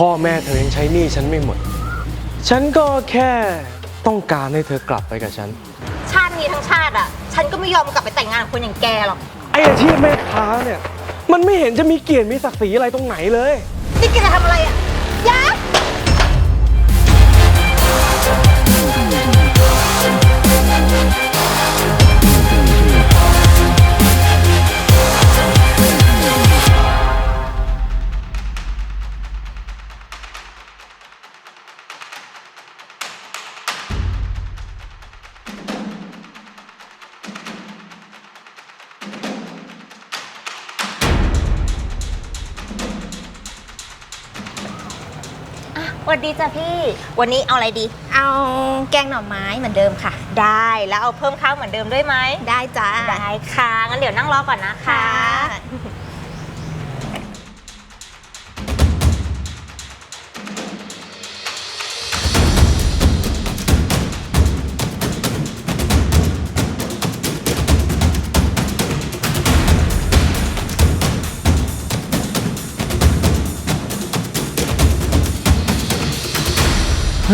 พ่อแม่เธอยังใช้หนี้ฉันไม่หมด ฉันก็แค่ต้องการให้เธอกลับไปกับฉัน ชาตินี้ทั้งชาติอะ ฉันก็ไม่ยอมกลับไปแต่งงานกับคนอย่างแกหรอก ไออาชีพแม่ค้าเนี่ย มันไม่เห็นจะมีเกียรติมีศักดิ์ศรีอะไรตรงไหนเลย นี่แกจะทำอะไรอะ ดีจ้ะพี่ วันนี้เอาอะไรดี เอาแกงหน่อไม้เหมือนเดิมค่ะ ได้แล้วเอาเพิ่มข้าวเหมือนเดิมด้วยไหมได้จ้าได้ค่ะงั้นเดี๋ยวนั่งรอก่อนนะคะ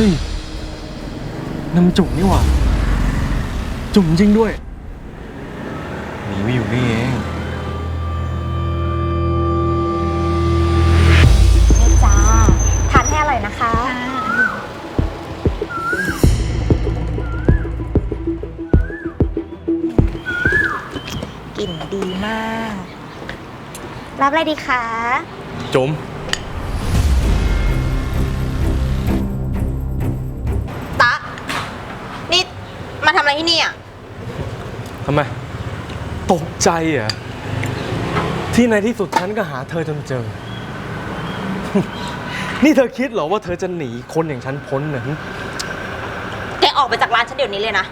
ฮ้ยน้ำจุ๋มนี่หว่า จุ๋มจริงด้วย หนีมาอยู่นี่เองนี่จ้า ทานให้อร่อยนะคะ กลิ่นดีมาก รับอะไรดีคะ จุ๋ม มาทำอะไรที่นี่อะ ทำไม ตกใจเหรอะ ที่ในที่สุดฉันก็หาเธอจนเจอ นี่เธอคิดเหรอว่าเธอจะหนีคนอย่างฉันพ้นเหรอแกออกไปจากร้านฉันเดี๋ยวนี้เลยนะ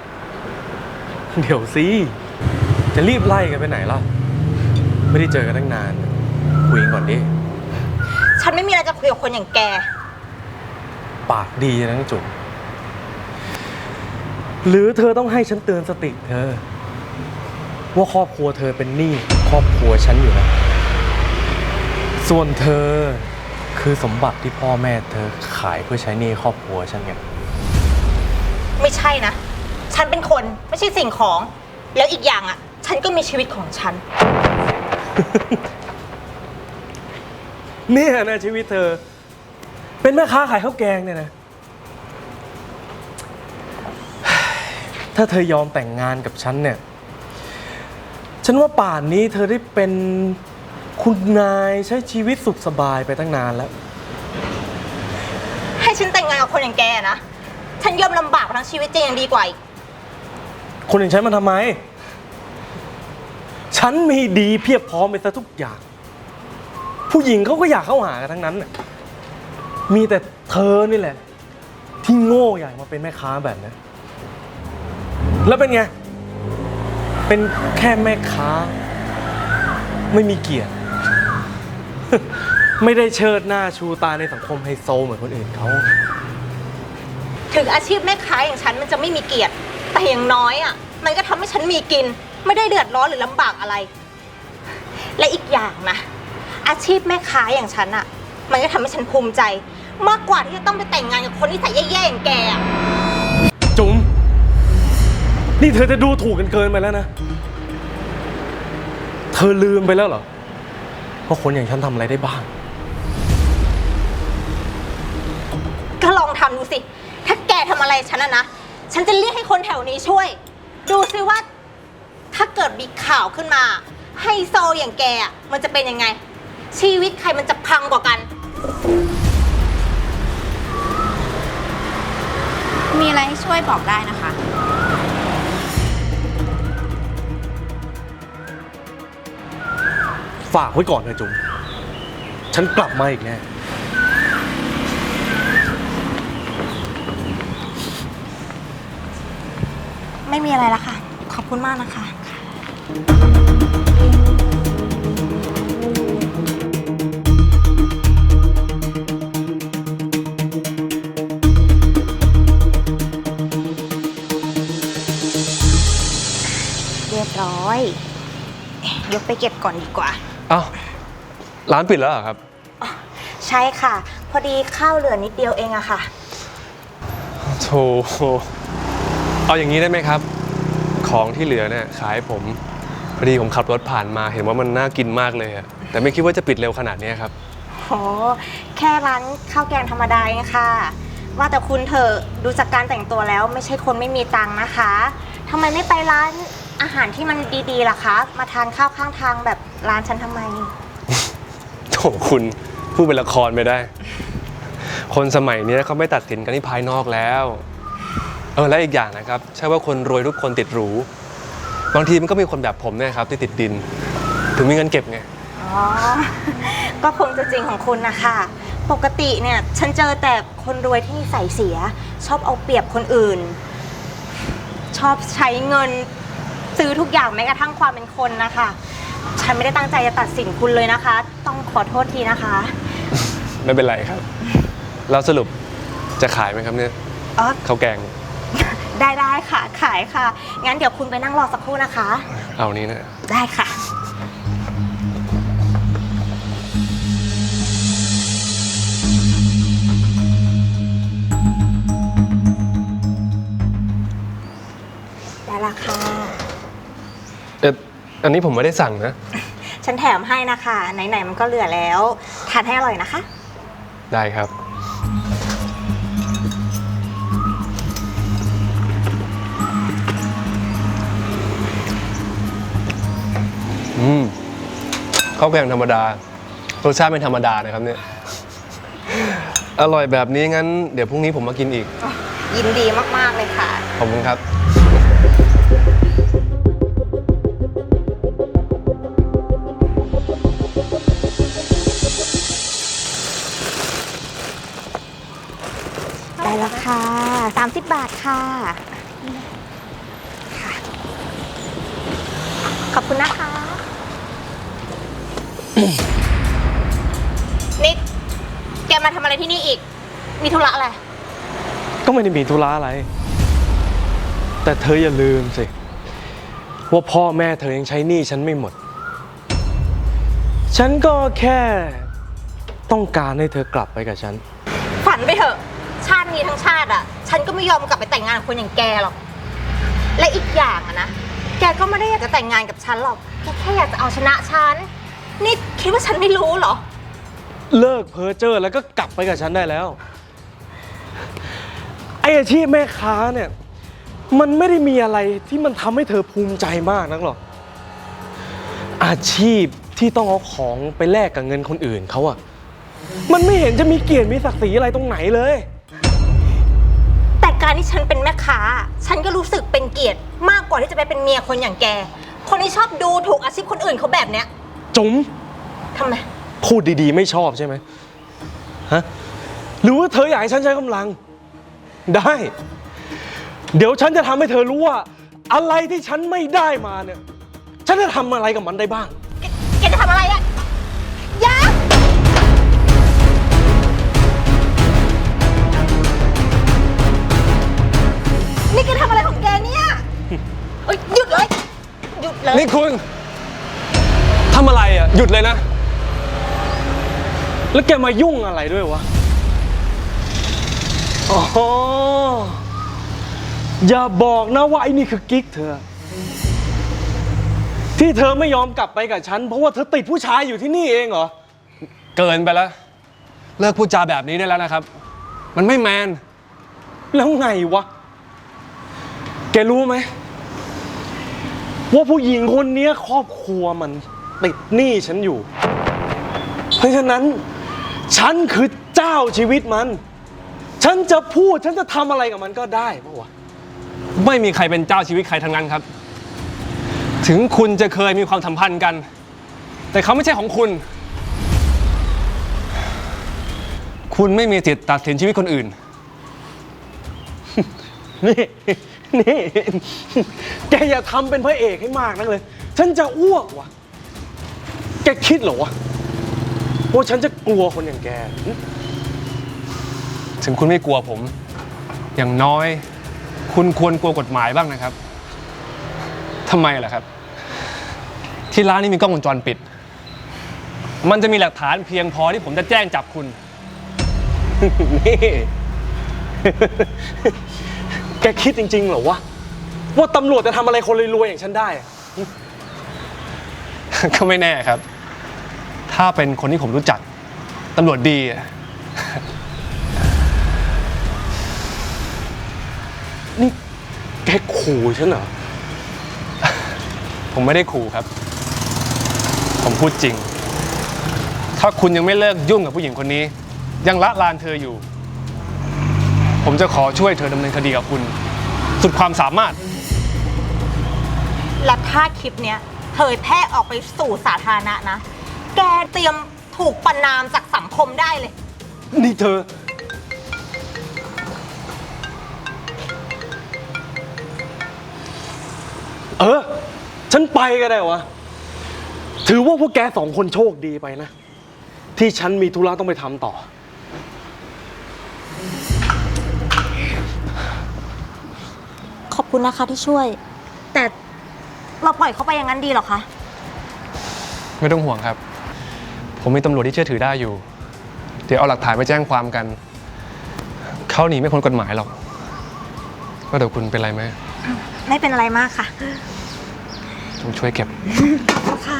เดี๋ยวสิ จะรีบไล่กันไปไหนล่ะ ไม่ได้เจอกันตั้งนาน คุยกันก่อนดิ ฉันไม่มีอะไรจะคุยกับคนอย่างแก ปากดีนะจุ๋ม หรือเธอต้องให้ฉันเตือนสติเธอ ว่าครอบครัวเธอเป็นหนี้ครอบครัวฉันอยู่นะ ส่วนเธอคือสมบัติที่พ่อแม่เธอขายเพื่อใช้หนี้ครอบครัวฉันไงไม่ใช่นะ ฉันเป็นคนไม่ใช่สิ่งของ แล้วอีกอย่างอะ ฉันก็มีชีวิตของฉัน เนี่ยนะชีวิตเธอ เป็นแม่ค้าขายข้าวแกงเนี่ยนะ ถ้าเธอยอมแต่งงานกับฉันเนี่ย ฉันว่าป่านนี้เธอได้เป็นคุณนายใช้ชีวิตสุขสบายไปตั้งนานแล้ว ให้ฉันแต่งงานกับคนอย่างแกนะ ฉันยอมลำบากทั้งชีวิตจะยังดีกว่าอีกคนอย่างฉันมันทำไม ฉันมีดีเพียบพร้อมไปซะทุกอย่าง ผู้หญิงเขาก็อยากเข้าหากันทั้งนั้นน่ะมีแต่เธอนี่แหละ ที่โง่อยากมาเป็นแม่ค้าแบบนี้น แล้วเป็นไง เป็นแค่แม่ค้า ไม่มีเกียรติ ไม่ได้เชิดหน้าชูตาในสังคมไฮโซเหมือนคนอื่นเขา ถึงอาชีพแม่ค้าอย่างฉันมันจะไม่มีเกียรติ แต่อย่างน้อยอะ มันก็ทำให้ฉันมีกิน ไม่ได้เดือดร้อนหรือลำบากอะไร และอีกอย่างนะ อาชีพแม่ค้าอย่างฉันอะ มันก็ทำให้ฉันภูมิใจ มากกว่าที่จะต้องไปแต่งงานกับคนที่ใส่แย่ๆอย่างแกอะ จุ๋ม นี่เธอจะดูถูกกันเกินไปแล้วนะ เธอลืมไปแล้วเหรอว่าคนอย่างฉันทำอะไรได้บ้าง ก็ลองทำดูสิ ถ้าแกทำอะไรฉันอะนะ ฉันจะเรียกให้คนแถวนี้ช่วย ดูซิว่า ถ้าเกิดมีข่าวขึ้นมาไฮโซอย่างแกอะมันจะเป็นยังไง ชีวิตใครมันจะพังกว่ากัน มีอะไรให้ช่วยบอกได้นะคะ ฝากไว้ก่อนเถอะจุ๋มฉันกลับมาอีกแน่ไม่มีอะไรละค่ะ ขอบคุณมากนะคะ เรียบร้อย ยกไปเก็บก่อนดีกว่า อ้าร้านปิดแล้วเหรอครับ ใช่ค่ะ พอดีข้าวเหลือนิดเดียวเองอะค่ะโธ่เอาอย่างนี้ได้ไหมครับ ของที่เหลือเนี่ยขายให้ผมพอดีผมขับรถผ่านมาเห็นว่ามันน่ากินมากเลยอะแต่ไม่คิดว่าจะปิดเร็วขนาดนี้ครับ โห แค่ร้านข้าวแกงธรรมดาเองค่ะ ว่าแต่คุณเถอะดูจากการแต่งตัวแล้วไม่ใช่คนไม่มีตังค์นะคะทำไมไม่ไปร้าน อาหารที่มันดีๆล่ะคะ มาทานข้าวข้างทางแบบร้านฉันทำไม โถคุณพูดเป็นละครไปได้ คนสมัยนี้เขาไม่ตัดสินกันที่ภายนอกแล้ว เออและอีกอย่างนะครับ ใช่ว่าคนรวยทุกคนติดหรู บางทีมันก็มีคนแบบผมเนี่ยครับที่ติดดิน ถึงมีเงินเก็บไง อ๋อ ก็คงจะจริงของคุณนะคะ ปกติเนี่ยฉันเจอแต่คนรวยที่นิสัยเสีย ชอบเอาเปรียบคนอื่น ชอบใช้เงิน ซื้อทุกอย่างแม้กระทั่งความเป็นคนนะคะ ฉันไม่ได้ตั้งใจจะตัดสินคุณเลยนะคะ ต้องขอโทษทีนะคะ ไม่เป็นไรครับ เราสรุปจะขายไหมครับเนี่ยอ๋อ ข้าวแกง ได้ได้ค่ะ ขายค่ะ งั้นเดี๋ยวคุณไปนั่งรอสักครู่นะคะ เอานี้นะ ได้ค่ะ ได้ละค่ะเอ๊ะอันนี้ผมไม่ได้สั่งนะ ฉันแถมให้นะคะ ไหนๆมันก็เหลือแล้วทานให้อร่อยนะคะ ได้ครับ อืมข้าวแกงธรรมดา รสชาติไม่ธรรมดานะครับเนี่ย อร่อยแบบนี้งั้น เดี๋ยวพรุ่งนี้ผมมากินอีก ยินดีมากๆเลยค่ะ ขอบคุณครับ แล้วค่ะ 30 บาทค่ะค่ะ ขอบคุณนะคะนิดแกมาทำอะไรที่นี่อีก มีธุระอะไร ก็ไม่ได้มีธุระอะไร แต่เธออย่าลืมสิ ว่าพ่อแม่เธอยังใช้หนี้ฉันไม่หมด ฉันก็แค่ต้องการให้เธอกลับไปกับฉัน ฝันไปเถอะ ชาตินี้ทั้งชาติอะ ฉันก็ไม่ยอมกลับไปแต่งงานกับคนอย่างแกหรอก และอีกอย่างอะนะ แกก็ไม่ได้อยากจะแต่งงานกับฉันหรอก แกแค่อยากจะเอาชนะฉัน นี่คิดว่าฉันไม่รู้เหรอ เลิกเพ้อเจ้อแล้วก็กลับไปกับฉันได้แล้ว ไออาชีพแม่ค้าเนี่ย มันไม่ได้มีอะไรที่มันทำให้เธอภูมิใจมากนักหรอก อาชีพที่ต้องเอาของไปแลกกับเงินคนอื่นเขาอะมันไม่เห็นจะมีเกียรติมีศักดิ์ศรีอะไรตรงไหนเลย การที่ฉันเป็นแม่ค้า ฉันก็รู้สึกเป็นเกียรติมากกว่าที่จะไปเป็นเมียคนอย่างแก คนที่ชอบดูถูกอาชีพคนอื่นเขาแบบเนี้ยจุ๋มทำไม พูดดีๆ ไม่ชอบใช่ไหมฮะหรือว่าเธออยากให้ฉันใช้กำลัง ได้ เดี๋ยวฉันจะทำให้เธอรู้ว่า อะไรที่ฉันไม่ได้มาเนี่ย ฉันจะทำอะไรกับมันได้บ้าง แกแกจะทำอะไรอะ นี่คุณทำอะไรอะ หยุดเลยนะ แล้วแกมายุ่งอะไรด้วยวะ อ๋อ อย่าบอกนะว่าไอ้นี่คือกิ๊กเธอ ที่เธอไม่ยอมกลับไปกับฉัน เพราะว่าเธอติดผู้ชายอยู่ที่นี่เองเหรอ เกินไปแล้ว เลิกพูดจาแบบนี้ได้แล้วนะครับ มันไม่แมน แล้วไงวะ แกรู้ไหม ว่าผู้หญิงคนเนี้ยครอบครัวมันติดหนี้ฉันอยู่ เพราะฉะนั้น ฉันคือเจ้าชีวิตมัน ฉันจะพูดฉันจะทำอะไรกับมันก็ได้ปะวะไม่มีใครเป็นเจ้าชีวิตใครทั้งนั้นครับ ถึงคุณจะเคยมีความสัมพันธ์กัน แต่เขาไม่ใช่ของคุณ คุณไม่มีสิทธิ์ตัดสินชีวิตคนอื่น นี่นี่แกอย่าทำเป็นพระเอกให้มากนักเลย ฉันจะอ้วกว่ะ แกคิดเหรอวะว่าฉันจะกลัวคนอย่างแกหึถึงคุณไม่กลัวผม อย่างน้อย คุณควรกลัวกฎหมายบ้างนะครับทำไมล่ะครับ ที่ร้านนี้มีกล้องวงจรปิด มันจะมีหลักฐานเพียงพอที่ผมจะแจ้งจับคุณ นี่ แกคิดจริงๆเหรอวะ ว่าตำรวจจะทำอะไรคนรวยๆอย่างฉันได้อะก็ไม่แน่ครับ ถ้าเป็นคนที่ผมรู้จักตำรวจดีอะนี่แกขู่ฉันเหรอ ผมไม่ได้ขู่ครับ ผมพูดจริง ถ้าคุณยังไม่เลิกยุ่งกับผู้หญิงคนนี้ ยังละลานเธออยู่ ผมจะขอช่วยเธอดำเนินคดีกับคุณ สุดความสามารถ และถ้าคลิปเนี้ยเผยแพร่ออกไปสู่สาธารณะนะ แกเตรียมถูกประนามจากสังคมได้เลย นี่เธอ เออ ฉันไปก็ได้วะ ถือว่าพวกแกสองคนโชคดีไปนะ ที่ฉันมีธุระต้องไปทำต่อ คุณนะคะที่ช่วย แต่เราปล่อยเขาไปอย่างนั้นดีเหรอคะ ไม่ต้องห่วงครับ ผมมีตำรวจที่เชื่อถือได้อยู่ เดี๋ยวเอาหลักฐานไปแจ้งความกัน เขาหนีไม่พ้นกฎหมายหรอกว่าเดี๋ยวคุณเป็นไรไหมไม่เป็นอะไรมากค่ะผมช่วยเก็บค่ะ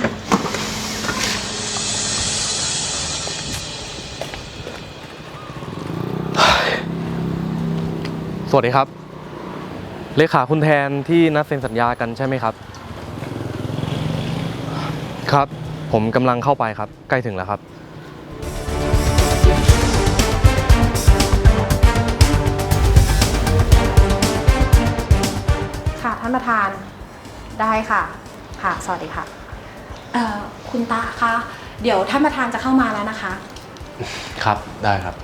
สวัสดีครับ เลขาคุณแทนที่นัดเซ็นสัญญากันใช่ไหมครับ ครับ ผมกำลังเข้าไปครับ ใกล้ถึงแล้วครับ ค่ะท่านประธานได้ค่ะ ค่ะ สวัสดีค่ะเอ่อคุณตาคะเดี๋ยวท่านประธานจะเข้ามาแล้วนะคะ ครับได้ครับ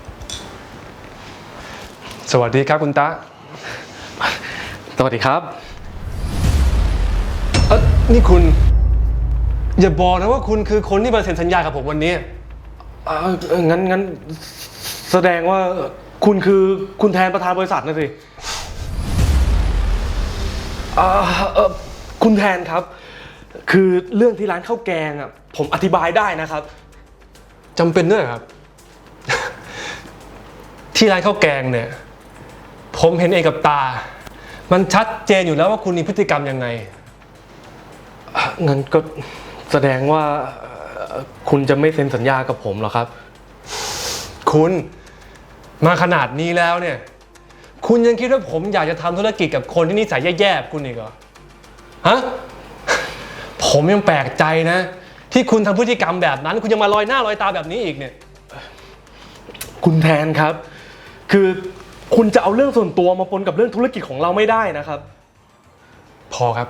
สวัสดีครับคุณตาส วัสดีครับเอ้อนี่คุณ อย่าบอกนะว่าคุณคือคนที่มาเซ็นสัญญากับผมวันนี้เอ่อเอ่องั้นงั้นแสดงว่าคุณคือคุณแทนประธานบริษัทนะสิอ่าเอ่อคุณแทนครับ คือเรื่องที่ร้านข้าวแกงอะผมอธิบายได้นะครับจำเป็นด้วยเหรอครับ ที่ร้านข้าวแกงเนี่ย ผมเห็นเองกับตา มันชัดเจนอยู่แล้วว่าคุณมีพฤติกรรมยังไงงั้นก็แสดงว่าเอ่อคุณจะไม่เซ็นสัญญากับผมเหรอครับ คุณมาขนาดนี้แล้วเนี่ย คุณยังคิดว่าผมอยากจะทำธุรกิจกับคนที่นิสัยแย่ๆแบบคุณอีกเหรอฮะผมยังแปลกใจนะ ที่คุณทำพฤติกรรมแบบนั้น คุณยังมาลอยหน้าลอยตาแบบนี้อีกเนี่ย คุณแทนครับ คือ คุณจะเอาเรื่องส่วนตัวมาปนกับเรื่องธุรกิจของเราไม่ได้นะครับ พอครับ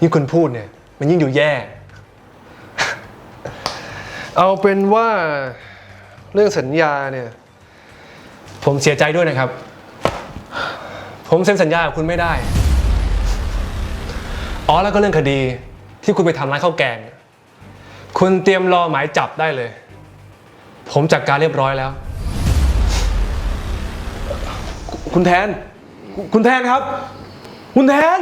ยิ่งคุณพูดเนี่ย มันยิ่งดูแย่ เอาเป็นว่าเรื่องสัญญาเนี่ย ผมเสียใจด้วยนะครับ ผมเซ็นสัญญากับคุณไม่ได้ อ๋อแล้วก็เรื่องคดีที่คุณไปทำร้านข้าวแกง คุณเตรียมรอหมายจับได้เลย ผมจัดการเรียบร้อยแล้ว คุณแทน คุณแทนครับ คุณแทน